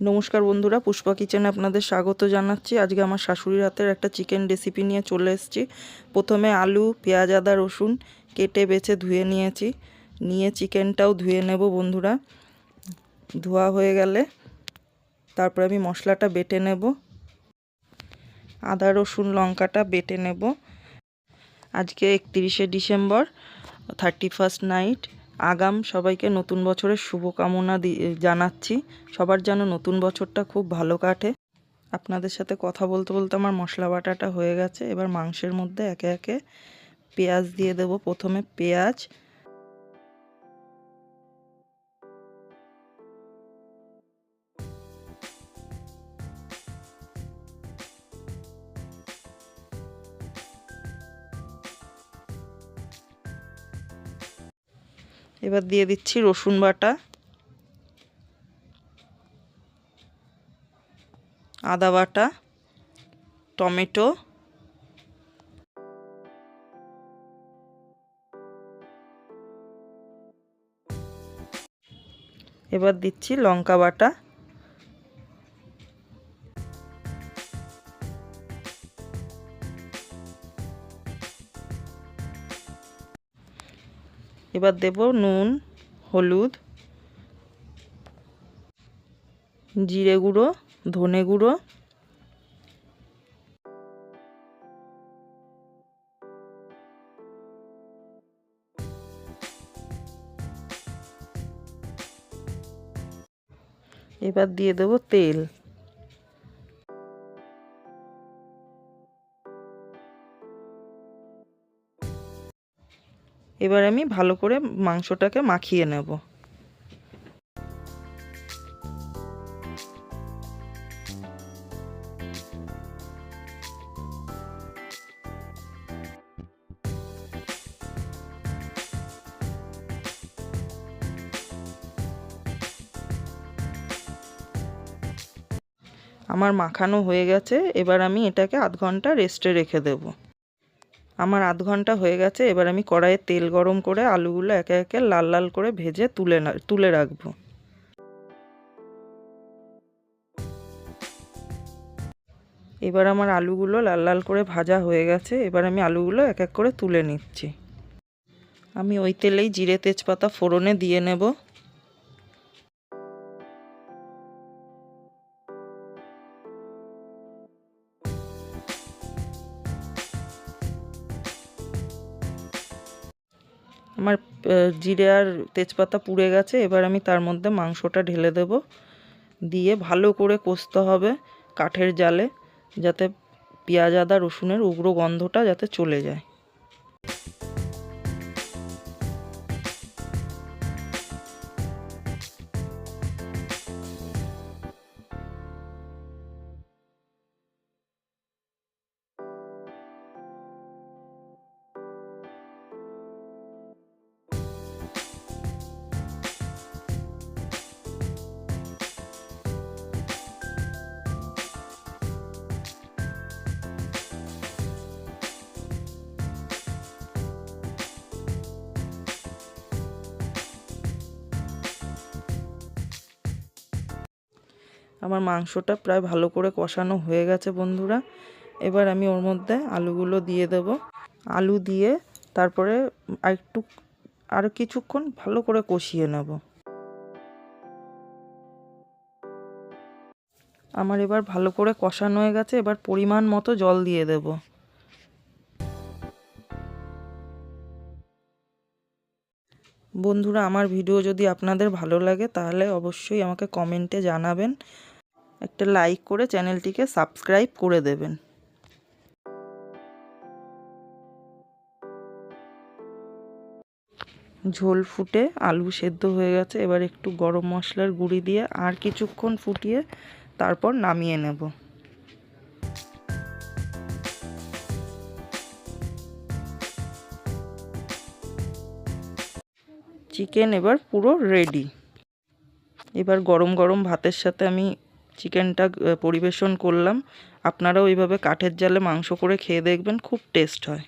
নমস্কার বন্ধুরা, পুষ্পা কিচেনে আপনাদের স্বাগত জানাচ্ছি। আজকে আমার শাশুড়ির হাতের একটা চিকেন রেসিপি নিয়ে চলে এসেছি। প্রথমে আলু, পেঁয়াজ, আদা, রসুন কেটে বেছে ধুয়ে নিয়েছি। নিয়ে চিকেনটাও ধুয়ে নেব বন্ধুরা। ধোয়া হয়ে গেলে তারপরে আমি মশলাটা বেটে নেব। আদা, রসুন, লঙ্কাটা বেটে নেব। আজকে একত্রিশে ডিসেম্বর থার্টি ফার্স্ট নাইট আগাম সবাইকে নতুন বছরের শুভকামনা জানাচ্ছি। সবার যেন নতুন বছরটা খুব ভালো কাটে। আপনাদের সাথে কথা বলতে বলতে আমার মশলা বাটাটা হয়ে গেছে। এবার মাংসের মধ্যে একে একে পেঁয়াজ দিয়ে দেব। প্রথমে পেঁয়াজ এবার দিয়ে দিচ্ছি রসুন বাটা আদা বাটা টমেটো। এবার দিচ্ছি লঙ্কা বাটা। এবার দেব নুন হলুদ জিরে গুঁড়ো ধনে গুঁড়ো। এবার দিয়ে দেব তেল। এবার আমি ভালো করে মাংসটাকে মাখিয়ে নেব। আমার মাখানো হয়ে গেছে, এবার আমি এটাকে আধ ঘণ্টা রেস্টে রেখে দেবো। আমার আধ ঘণ্টা হয়ে গেছে, এবার আমি কড়াইয়ে তেল গরম করে আলুগুলো একে একে লাল লাল করে ভেজে তুলে তুলে রাখব। এবার আমার আলুগুলো লাল লাল করে ভাজা হয়ে গেছে, এবার আমি আলুগুলো এক এক করে তুলে নিচ্ছি। আমি ওই তেলেই জিরে তেজপাতা ফোড়নে দিয়ে নেব। আমার জিরে আর তেজপাতা পুড়ে গেছে, এবার আমি তার মধ্যে মাংসটা ঢেলে দেব। দিয়ে ভালো করে কষতে হবে কাঠের জালে, যাতে পেঁয়াজ, আদা, রসুনের উগ্র গন্ধটা যাতে চলে যায়। আমার মাংসটা প্রায় ভালো করে কষানো হয়ে গেছে, বন্ধুরা। এবার আমি ওর মধ্যে আলুগুলো দিয়ে দেব। আলু দিয়ে তারপরে একটু আর কিছুক্ষণ ভালো করে কষিয়ে নেব। আমার এবার ভালো করে কষানো হয়ে গেছে, এবার পরিমাণ মতো জল দিয়ে দেব। বন্ধুরা, আমার ভিডিও যদি আপনাদের ভালো লাগে, তাহলে অবশ্যই আমাকে কমেন্টে জানাবেন। একটা লাইক করে চ্যানেলটিকে সাবস্ক্রাইব করে দেবেন। ঝোল ফুটে আলু সেদ্ধ হয়ে গেছে, এবার একটু গরম মশলার গুঁড়ি দিয়ে আর কিছুক্ষণ ফুটিয়ে তারপর নামিয়ে নেব। চিকেন এবার পুরো রেডি এবার গরম গরম ভাতের সাথে আমি চিকেনটা পরিবেশন করলাম। আপনারাও এইভাবে কাঠের জালে মাংস করে খেয়ে দেখবেন খুব টেস্ট হয়।